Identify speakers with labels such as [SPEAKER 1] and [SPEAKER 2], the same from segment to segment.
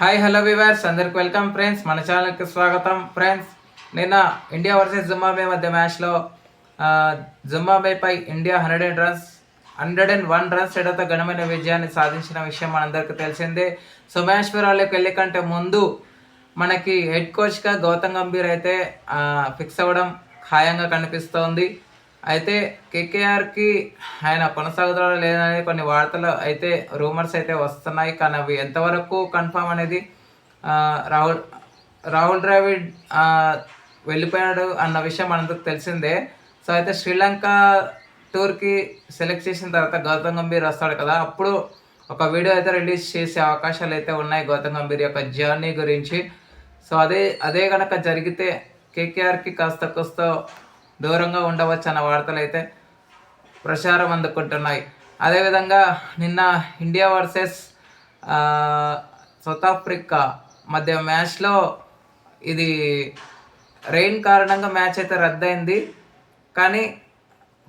[SPEAKER 1] Hi hello viewers అందరికి welcome friends మన ఛానల్కి స్వాగతం. ఫ్రెండ్స్ నిన్న ఇండియా వర్సెస్ జింబాబే మధ్య మ్యాచ్లో జింబాబేపై India hundred and runs hundred and one runs తేడాతో ఘనమైన విజయాన్ని సాధించిన విషయం మనందరికీ తెలిసిందే. సో మ్యాచ్ వివరాల్లోకి వెళ్ళే కంటే ముందు మనకి హెడ్ కోచ్గా గౌతమ్ గంభీర్ అయితే ఫిక్స్ అవ్వడం ఖాయంగా కనిపిస్తోంది. అయితే కేకేఆర్కి ఆయన కొనసాగుతాడో లేదనేది కొన్ని వార్తలు అయితే రూమర్స్ అయితే వస్తున్నాయి. కానీ అవి ఎంతవరకు కన్ఫామ్ అనేది రాహుల్ రాహుల్ ద్రావిడ్ వెళ్ళిపోయాడు అన్న విషయం మనందరికి తెలిసిందే. సో అయితే శ్రీలంక టూర్కి సెలెక్ట్ చేసిన తర్వాత గౌతమ్ గంభీర్ వస్తాడు కదా. అప్పుడు ఒక వీడియో అయితే రిలీజ్ చేసే అవకాశాలు అయితే ఉన్నాయి గౌతమ్ గంభీర్ యొక్క జర్నీ గురించి. సో అదే అదే కనుక జరిగితే కేకేఆర్కి కాస్త కొస్త దూరంగా ఉండవచ్చు అన్న వార్తలు అయితే ప్రచారం అందుకుంటున్నాయి. అదేవిధంగా నిన్న ఇండియా వర్సెస్ సౌత్ ఆఫ్రికా మధ్య మ్యాచ్లో ఇది రెయిన్ కారణంగా మ్యాచ్ అయితే రద్దయింది. కానీ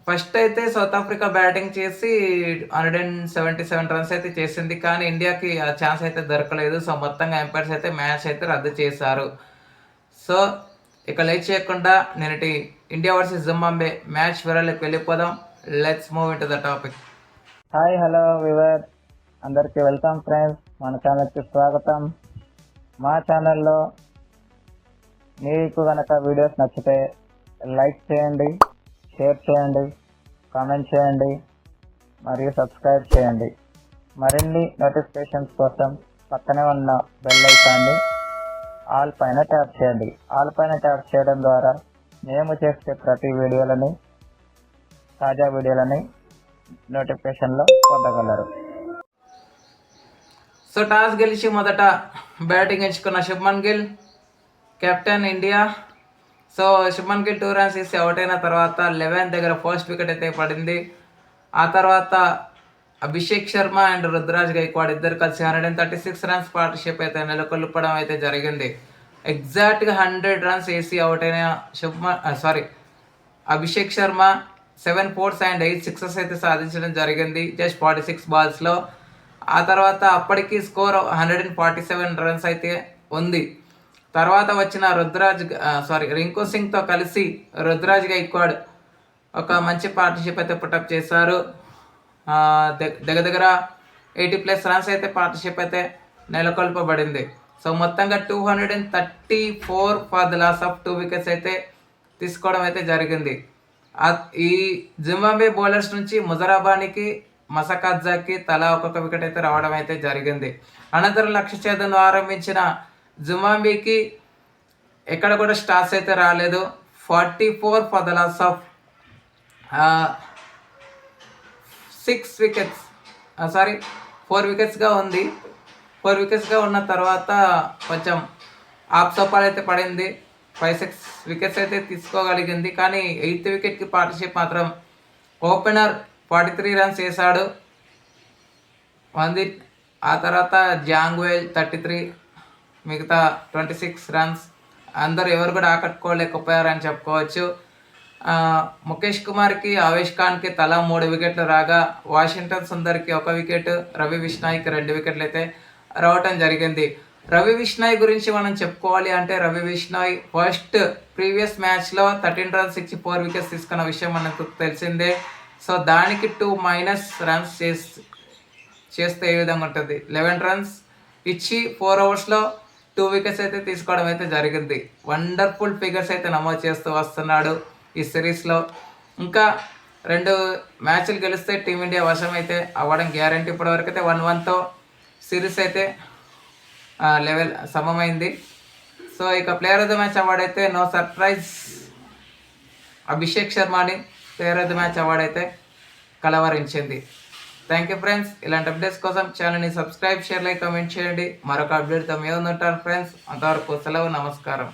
[SPEAKER 1] ఫస్ట్ అయితే సౌత్ ఆఫ్రికా బ్యాటింగ్ చేసి hundred and seventy seven runs అయితే చేసింది. కానీ ఇండియాకి ఆ ఛాన్స్ అయితే దొరకలేదు. సో మొత్తంగా ఎంపైర్స్ అయితే మ్యాచ్ అయితే రద్దు చేశారు. సో ఇక లేట్ చేయకుండా నేనటి ఇండియా వర్సెస్ జింబాంబే మ్యాచ్ వివరాలకు వెళ్ళిపోదాం. Let's move into the topic
[SPEAKER 2] hi hello viewer అందరికీ వెల్కమ్ ఫ్రెండ్స్ మన ఛానల్కి స్వాగతం. మా ఛానల్లో మీకు కనుక వీడియోస్ నచ్చితే లైక్ చేయండి షేర్ చేయండి కామెంట్ చేయండి మరియు సబ్స్క్రైబ్ చేయండి. మరిన్ని నోటిఫికేషన్స్ కోసం పక్కనే ఉన్న బెల్ ఐకాన్ని ఆల్ పైన ట్యాప్ చేయండి. ఆల్ పైన ట్యాప్ చేయడం ద్వారా మేము చేసే ప్రతి వీడియోలని తాజా వీడియోలని నోటిఫికేషన్లో పొందగలరు.
[SPEAKER 1] సో టాస్ గెలిచి మొదట బ్యాటింగ్ ఎంచుకున్న Shubman Gill captain India. So Shubman Gill two runs ఇస్తే అవుట్ అయిన తర్వాత లెవెన్ దగ్గర ఫస్ట్ వికెట్ అయితే పడింది. ఆ తర్వాత అభిషేక్ శర్మ అండ్ రుద్రాజ్ గైక్వాడ్ ఇద్దరు కలిసి hundred and thirty six runs partnership అయితే నెలకొల్పడం అయితే జరిగింది. ఎగ్జాక్ట్గా హండ్రెడ్ రన్స్ వేసి అవుట్ అయిన Shubman sorry Abhishek Sharma seven fours and eight sixes అయితే సాధించడం జరిగింది. జస్ట్ ఫార్టీ సిక్స్ బాల్స్లో. ఆ తర్వాత అప్పటికి score hundred and forty seven runs అయితే ఉంది. తర్వాత వచ్చిన రుద్రాజ్ సారీ రింకు సింగ్తో కలిసి రుద్రాజ్ గైక్వాడ్ ఒక మంచి పార్ట్నర్షిప్ అయితే పుటప్ చేశారు. దగ్గర దగ్గర ఎయిటీ ప్లస్ రన్స్ అయితే పార్ట్నర్షిప్ అయితే నెలకొల్పబడింది. సో మొత్తంగా two hundred and thirty four for the loss of two wickets అయితే తీసుకోవడం అయితే జరిగింది. ఈ జింబాబే బౌలర్స్ నుంచి ముజరాబానికి మసకజ్జాకి తలా ఒక్కొక్క వికెట్ అయితే రావడం అయితే జరిగింది. అనంతరం లక్ష్య ఛేదను ఆరంభించిన జింబాబేకి ఎక్కడ కూడా స్టార్స్ అయితే రాలేదు. Forty four for the loss of six wickets sorry four వికెట్స్గా ఉంది. ఫోర్ వికెట్స్గా ఉన్న తర్వాత కొంచెం ఆఫ్ అయితే పడింది. ఫైవ్ సిక్స్ వికెట్స్ అయితే తీసుకోగలిగింది. కానీ ఎయిత్ వికెట్కి పార్ట్నర్షిప్ మాత్రం ఓపెనర్ ఫార్టీ త్రీ రన్స్ వేశాడు వంది ఆ తర్వాత జాంగ్వేల్ థర్టీ త్రీ మిగతా ట్వంటీ సిక్స్ రన్స్. అందరు ఎవరు కూడా ఆకట్టుకోలేకపోయారని చెప్పుకోవచ్చు. ముఖేష్ కుమార్కి ఆవేష్ ఖాన్కి తలా మూడు వికెట్లు రాగా వాషింగ్టన్ సుందర్కి ఒక వికెట్ రవి విష్ణాయ్కి రెండు వికెట్లు అయితే రావటం జరిగింది. రవి విష్ణాయ్ గురించి మనం చెప్పుకోవాలి అంటే రవి విష్ణాయ్ ఫస్ట్ ప్రీవియస్ మ్యాచ్లో thirteen runs sixty four wickets తీసుకున్న విషయం మనకు తెలిసిందే. సో దానికి టూ మైనస్ రన్స్ చేసి చేస్తే ఏ విధంగా ఉంటుంది? లెవెన్ రన్స్ ఇచ్చి ఫోర్ అవర్స్లో టూ వికెట్స్ అయితే తీసుకోవడం అయితే జరిగింది. వండర్ఫుల్ ఫిగర్స్ అయితే నమోదు చేస్తూ వస్తున్నాడు ఈ సిరీస్లో. ఇంకా రెండు మ్యాచ్లు గెలిస్తే టీమిండియా వశం అయితే అవ్వడం గ్యారంటీ ఇప్పటివరకు అయితే వన్ వన్తో సిరీస్ అయితే లెవెల్ సమమైంది. సో ఇక player of the match award అయితే no surprise. Abhishek శర్మని player of the match award అయితే కలవరించింది. Thank you friends. ఇలాంటి అప్డేట్స్ కోసం ఛానల్ని సబ్స్క్రైబ్ షేర్ లైక్ కమెంట్ చేయండి. మరొక అప్డేట్తో మీద ఉంటాను ఫ్రెండ్స్. అంతవరకు సెలవు నమస్కారం.